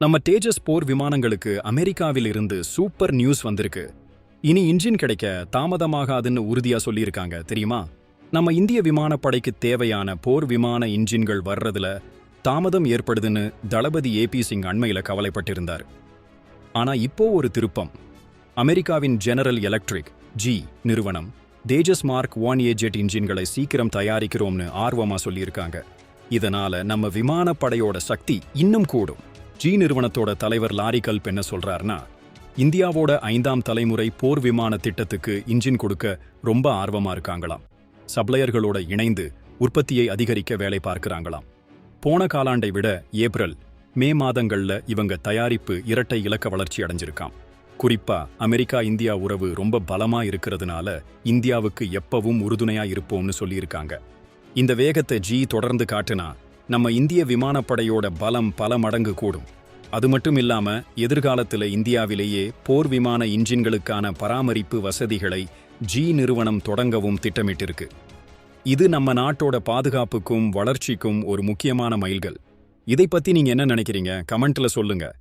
நம்ம தேஜஸ் போர் விமானங்களுக்கு அமெரிக்காவில் இருந்து சூப்பர் நியூஸ் வந்திருக்கு. இனி இன்ஜின் கிடைக்க தாமதமாகாதுன்னு உறுதியா சொல்லியிருக்காங்க தெரியுமா? நம்ம இந்திய விமானப்படைக்கு தேவையான போர் விமான இன்ஜின்கள் வர்றதுல தாமதம் ஏற்படுதுன்னு தளபதி ஏபி சிங் அண்மையில கவலைப்பட்டிருந்தார். ஆனா இப்போ ஒரு திருப்பம். அமெரிக்காவின் ஜெனரல் எலக்ட்ரிக் ஜி நிறுவனம் Tejas mark one A jet இன்ஜின்களை சீக்கிரம் தயாரிக்கிறோம்னு ஆர்வமா சொல்லியிருக்காங்க. இதனால நம்ம விமானப்படையோட சக்தி இன்னும் கூடும். ஜி நிறுவனத்தோட தலைவர் லாரி கல்ப் என்ன சொல்றாருன்னா இந்தியாவோட ஐந்தாம் தலைமுறை போர் விமான திட்டத்துக்கு இன்ஜின் கொடுக்க ரொம்ப ஆர்வமா இருக்காங்களாம். சப்ளையர்களோட இணைந்து உற்பத்தியை அதிகரிக்க வேலை பார்க்கறாங்களாம். போன காலாண்டை விட ஏப்ரல் மே மாதங்கள்ல இவங்க தயாரிப்பு இரட்டை இலக்க வளர்ச்சி அடைஞ்சிருக்காம். குறிப்பா அமெரிக்கா இந்தியா உறவு ரொம்ப பலமா இருக்கிறதுனால இந்தியாவுக்கு எப்பவும் உறுதுணையா இருப்போம்னு சொல்லியிருக்காங்க. இந்த வேகத்தை ஜி தொடர்ந்து காட்டுனா நம்ம இந்திய விமானப்படையோட பலம் பல மடங்கு கூடும். அது மட்டும் இல்லாம எதிர்காலத்துல இந்தியாவிலேயே போர் விமான இன்ஜின்களுக்கான பராமரிப்பு வசதிகளை ஜி நிறுவனம் தொடங்கவும் திட்டமிட்டிருக்கு. இது நம்ம நாட்டோட பாதுகாப்புக்கும் வளர்ச்சிக்கும் ஒரு முக்கியமான மைல்கள் இதை பத்தி நீங்க என்ன நினைக்கிறீங்க? கமெண்ட்ல சொல்லுங்க.